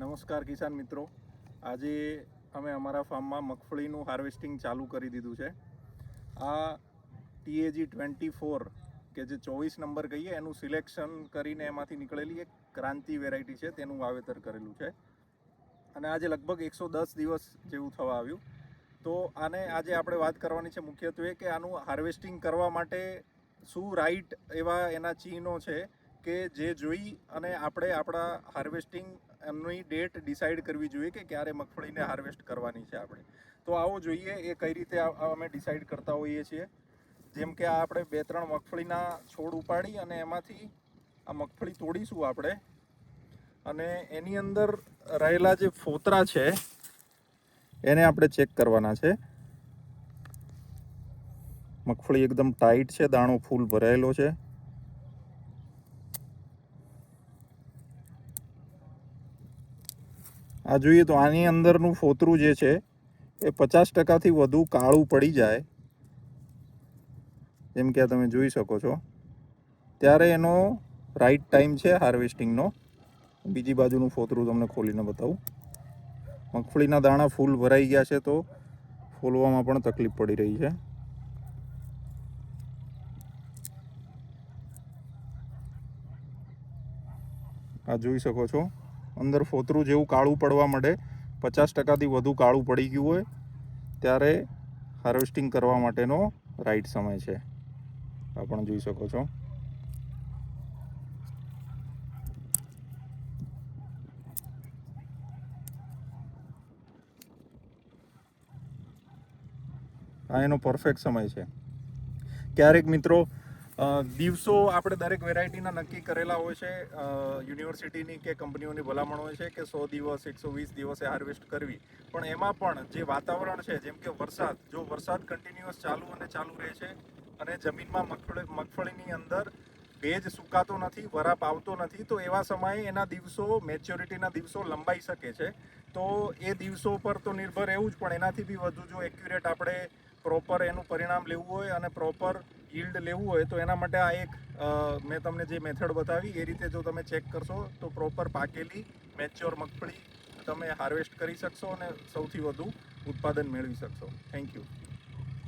નમસ્કાર કિસાન મિત્રો. આજે અમે અમારા ફાર્મમાં મગફળીનું હાર્વેસ્ટિંગ ચાલુ કરી દીધું છે. આ ટીએજી ટ્વેન્ટી ફોર કે જે ચોવીસ નંબર કહીએ, એનું સિલેક્શન કરીને એમાંથી નીકળેલી એક ક્રાંતિ વેરાયટી છે, તેનું વાવેતર કરેલું છે. અને આજે લગભગ એકસો દસ દિવસ જેવું થવા આવ્યું. તો આને આજે આપણે વાત કરવાની છે મુખ્યત્વે કે આનું હાર્વેસ્ટિંગ કરવા માટે શું રાઈટ એવા એના ચિહ્નો છે કે જે જોઈ અને આપણે આપણા હાર્વેસ્ટિંગ એમની ડેટ ડિસાઈડ કરવી જોઈએ કે ક્યારે મગફળીને હાર્વેસ્ટ કરવાની છે આપણે. તો આવો જોઈએ એ કઈ રીતે અમે ડિસાઈડ કરતા હોઈએ છીએ. જેમ કે આ આપણે બે ત્રણ મગફળીના છોડ ઉપાડી અને એમાંથી આ મગફળી તોડીશું આપણે. અને એની અંદર રહેલા જે ફોતરા છે, એને આપણે ચેક કરવાના છે. મગફળી એકદમ ટાઈટ છે, દાણો ફૂલ ભરાયેલો છે. આ જોઈએ તો આની અંદરનું ફોતરું જે છે, એ પચાસ ટકાથી વધુ કાળું પડી જાય. જેમ કે આ તમે જોઈ શકો છો. ત્યારે એનો રાઈટ ટાઈમ છે હાર્વેસ્ટિંગનો બીજી બાજુનું ફોતરું તમને ખોલીને બતાવું. મગફળીના દાણા ફૂલ ભરાઈ ગયા છે તો ફોલવામાં પણ તકલીફ પડી રહી છે. આ જોઈ શકો છો. અંદર ફોતરું જેવું કાળું પડવા માંડે. પચાસ ટકાથી વધુ કાળું પડી ગયું હોય ત્યારે હાર્વેસ્ટિંગ કરવા માટેનો રાઈટ સમય છે. આ જોઈ શકો છો. આ એનો પરફેક્ટ સમય છે. ક્યારેક મિત્રો દિવસો આપણે દરેક વેરાયટીના નક્કી કરેલા હોય છે. યુનિવર્સિટીની કે કંપનીઓની ભલામણ હોય છે કે સો દિવસ, એકસો વીસ દિવસે હાર્વેસ્ટ કરવી. પણ એમાં પણ જે વાતાવરણ છે, જેમ કે વરસાદ, જો વરસાદ કન્ટિન્યુઅસ ચાલુ અને ચાલુ રહે છે અને જમીનમાં મગફળી, મગફળીની અંદર ભેજ સુકાતો નથી વરાપ આવતો નથી, તો એવા સમયે એના દિવસો, મેચ્યોરિટીના દિવસો લંબાઈ શકે છે. તો એ દિવસો પર તો નિર્ભર એવું જ, પણ એનાથી બી વધુ જો એક્યુરેટ આપણે પ્રોપર એનું પરિણામ લેવું હોય અને પ્રોપર યીલ્ડ લેવું હોય, તો એના માટે આ એક મેં તમને જે મેથડ બતાવી, એ રીતે જો તમે ચેક કરશો, તો પ્રોપર પાકેલી મેચ્યોર મગફળી તમે હાર્વેસ્ટ કરી શકશો અને સૌથી વધુ ઉત્પાદન મેળવી શકશો. Thank you